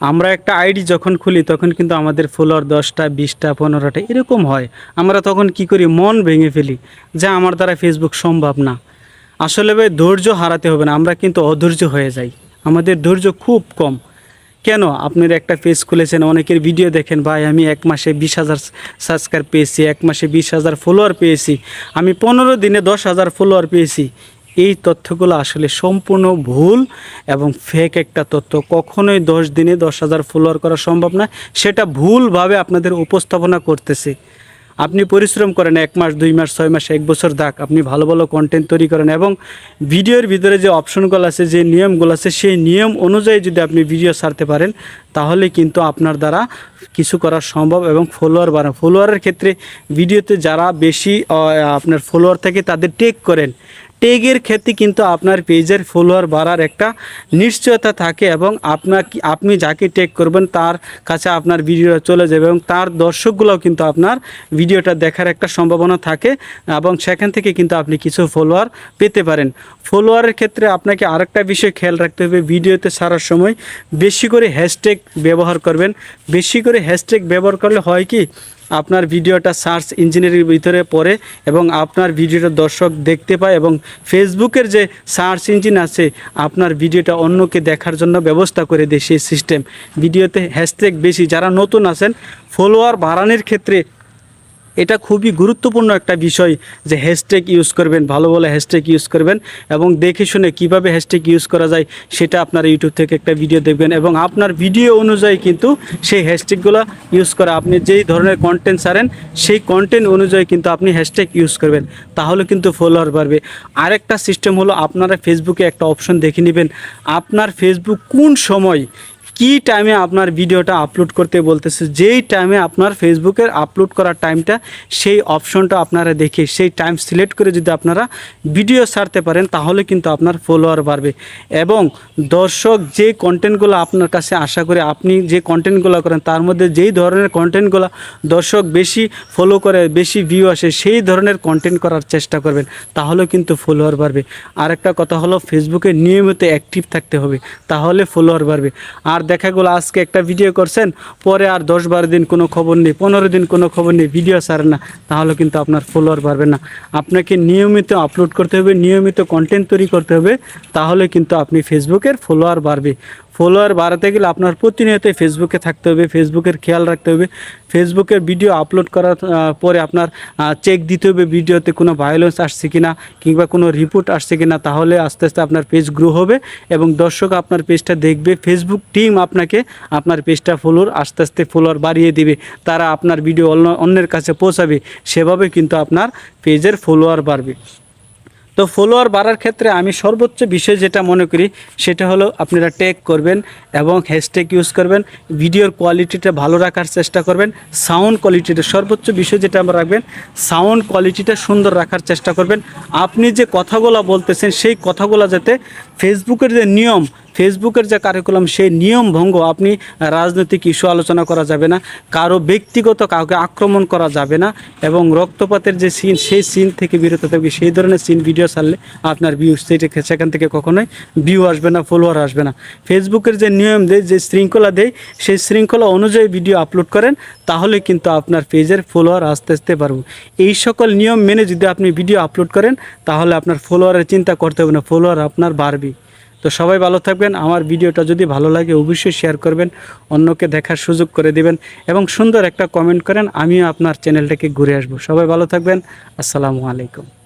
আমরা একটা আইডি যখন খুলি, তখন কিন্তু আমাদের ফলোয়ার দশটা, বিশটা, পনেরোটা এরকম হয়। আমরা তখন কি করি? মন ভেঙে ফেলি যে আমার দ্বারা ফেসবুক সম্ভব না। আসলে ভাই, ধৈর্য হারাতে হবে না, আমরা কিন্তু অধৈর্য হয়ে যাই। আমাদের ধৈর্য খুব কম। কেন? আপনার একটা পেজ খুলেছেন, অনেকের ভিডিও দেখেন, ভাই, আমি এক মাসে বিশ হাজার সাবস্ক্রাইব পেয়েছি, এক মাসে বিশ হাজার ফলোয়ার পেয়েছি, আমি পনেরো দিনে দশ হাজার ফলোয়ার পেয়েছি। এই তথ্যগুলো আসলে সম্পূর্ণ ভুল এবং ফেক একটা তথ্য। কখনোই দশ দিনে দশ হাজার ফলোয়ার করা সম্ভব না সেটা ভুলভাবে আপনাদের উপস্থাপনা করতেছে। আপনি পরিশ্রম করেন এক মাস, দুই মাস, ছয় মাস, এক বছর দাগ আপনি ভালো ভালো কন্টেন্ট তৈরি করেন এবং ভিডিওর ভিতরে যে অপশনগুলো আছে, যে নিয়মগুলো আছে, সেই নিয়ম অনুযায়ী যদি আপনি ভিডিও ছাড়তে পারেন, তাহলে কিন্তু আপনার দ্বারা কিছু করা সম্ভব এবং ফলোয়ার বাড়ান। ফলোয়ারের ক্ষেত্রে ভিডিওতে যারা বেশি আপনার ফলোয়ার থাকে, তাদের টেক করেন। টেগের ক্ষেত্রে কিন্তু আপনার পেজের ফলোয়ার বাড়ার একটা নিশ্চয়তা থাকে এবং আপনার আপনি যাকে টেক করবেন তার কাছে আপনার ভিডিও চলে যাবে এবং তার দর্শকগুলোও কিন্তু আপনার ভিডিওটা দেখার একটা সম্ভাবনা থাকে এবং সেখান থেকে কিন্তু আপনি কিছু ফলোয়ার পেতে পারেন। ফলোয়ারের ক্ষেত্রে আপনাকে আরেকটা বিষয় খেয়াল রাখতে হবে ভিডিওতে সারার সময় বেশি করে হ্যাশট্যাগ ব্যবহার করবেন। বেশি করে হ্যাশট্যাগ ব্যবহার করলে হয় কি? আপনার ভিডিওটা সার্চ ইঞ্জিনের ভিতরে পড়ে এবং আপনার ভিডিওটা দর্শক দেখতে পায় এবং ফেসবুকের যে সার্চ ইঞ্জিন আছে, আপনার ভিডিওটা অন্যকে দেখার জন্য ব্যবস্থা করে দেয় সেই সিস্টেম। ভিডিওতে হ্যাশট্যাগ বেশি। যারা নতুন আছেন, ফলোয়ার বাড়ানোর ক্ষেত্রে এটা খুবই গুরুত্বপূর্ণ একটা বিষয় যে হ্যাশট্যাগ ইউজ করবেন, ভালো ভালো হ্যাশট্যাগ ইউজ করবেন এবং দেখে শুনে কীভাবে হ্যাশট্যাগ ইউজ করা যায় সেটা আপনার ইউটিউব থেকে একটা ভিডিও দেখবেন এবং আপনার ভিডিও অনুযায়ী কিন্তু সেই হ্যাশট্যাগুলো ইউজ করা, আপনি যেই ধরনের কন্টেন্ট সারেন সেই কন্টেন্ট অনুযায়ী কিন্তু আপনি হ্যাশট্যাগ ইউজ করবেন, তাহলে কিন্তু ফলোয়ার বাড়বে। আরেকটা সিস্টেম হলো আপনারা ফেসবুকে একটা অপশন দেখে নেবেন, আপনার ফেসবুক কোন সময় কি টাইমে আপনার ভিডিওটা আপলোড করতে বলতেছে, যেই টাইমে আপনার ফেসবুকের আপলোড করার টাইমটা সেই অপশনটা আপনারা দেখে, সেই টাইম সিলেক্ট করে যদি আপনারা ভিডিও ছাড়তে পারেন, তাহলে কিন্তু আপনার ফলোয়ার বাড়বে। এবং দর্শক যে কন্টেন্টগুলো আপনার কাছে আশা করে আপনি যে কন্টেন্টগুলো করেন, তার মধ্যে যেই ধরনের কন্টেন্টগুলো দর্শক বেশি ফলো করে, বেশি ভিউ আসে, সেই ধরনের কন্টেন্ট করার চেষ্টা করবেন, তাহলে কিন্তু ফলোয়ার বাড়বে। আরেকটা কথা হলো ফেসবুকে নিয়মিত অ্যাক্টিভ থাকতে হবে, তাহলে ফলোয়ার বাড়বে। আর দেখা গেলো আজকে একটা ভিডিও করছেন, পরে আর দশ বারো দিন কোনো খবর নেই, পনেরো দিন কোনো খবর নেই ভিডিও সারে না, তাহলে কিন্তু আপনার ফলোয়ার বাড়বে না। আপনাকে নিয়মিত আপলোড করতে হবে, নিয়মিত কন্টেন্ট তৈরি করতে হবে, তাহলে কিন্তু আপনি ফেসবুকের ফলোয়ার বাড়বে। ফলোয়ার বাড়াতে গেলে আপনার প্রতিনিয়ত ফেসবুকে থাকতে হবে ফেসবুকের খেয়াল রাখতে হবে। ফেসবুকের ভিডিও আপলোড করার পরে আপনার চেক দিতে হবে ভিডিওতে কোনো ভায়োলেন্স আসছে কিনা, কিংবা কোনো রিপোর্ট আসছে কিনা, তাহলে আস্তে আস্তে আপনার পেজ গ্রো হবে এবং দর্শক আপনার পেজটা দেখবে ফেসবুক টিম আপনাকে আপনার পেজটা ফলোর আস্তে আস্তে ফলোয়ার বাড়িয়ে দিবে। তারা আপনার ভিডিও অন্য, অন্যের কাছে পৌঁছাবে, সেভাবে কিন্তু আপনার পেজের ফলোয়ার বাড়বে। তো ফলোয়ার বাড়ার ক্ষেত্রে আমি সর্বোচ্চ বিষয় যেটা মনে করি, সেটা হলো আপনারা ট্যাগ করবেন এবং হ্যাশট্যাগ ইউজ করবেন ভিডিওর কোয়ালিটিটা ভালো রাখার চেষ্টা করবেন সাউন্ড কোয়ালিটিটা সর্বোচ্চ বিষয় যেটা আমরা রাখবেন সাউন্ড কোয়ালিটিটা সুন্দর রাখার চেষ্টা করবেন। আপনি যে কথাগুলো বলতেছেন, সেই কথাগুলো যাতে ফেসবুকের যে নিয়ম ফেসবুকের যে কারিকুলাম সেই নিয়ম ভঙ্গ আপনি রাজনৈতিক ইস্যু আলোচনা করা যাবে না, কারও ব্যক্তিগত কাউকে আক্রমণ করা যাবে না এবং রক্তপাতের যে সিন সেই সিন থেকে বিরত থাকবে, সেই ধরনের সিন ভিডিও ছাড়লে আপনার ভিউ সেখান থেকে কখনোই ভিউ আসবে না ফলোয়ার আসবে না। ফেসবুকের যে নিয়ম দেয়, যে শৃঙ্খলা দেয়, সেই শৃঙ্খলা অনুযায়ী ভিডিও আপলোড করেন, তাহলে কিন্তু আপনার পেজের ফলোয়ার আস্তে আস্তে পারব এই সকল নিয়ম মেনে যদি আপনি ভিডিও আপলোড করেন, তাহলে আপনার ফলোয়ারের চিন্তা করতে হবে না ফলোয়ার আপনার বাড়বে তো সবাই ভালো থাকবেন। আমার ভিডিওটা যদি ভালো লাগে অবশ্যই শেয়ার করবেন, অন্যকে দেখার সুযোগ করে দিবেন এবং সুন্দর একটা কমেন্ট করেন, আমিও আপনার চ্যানেলটাকে ঘুরে আসব। সবাই ভালো থাকবেন। আসসালামু আলাইকুম।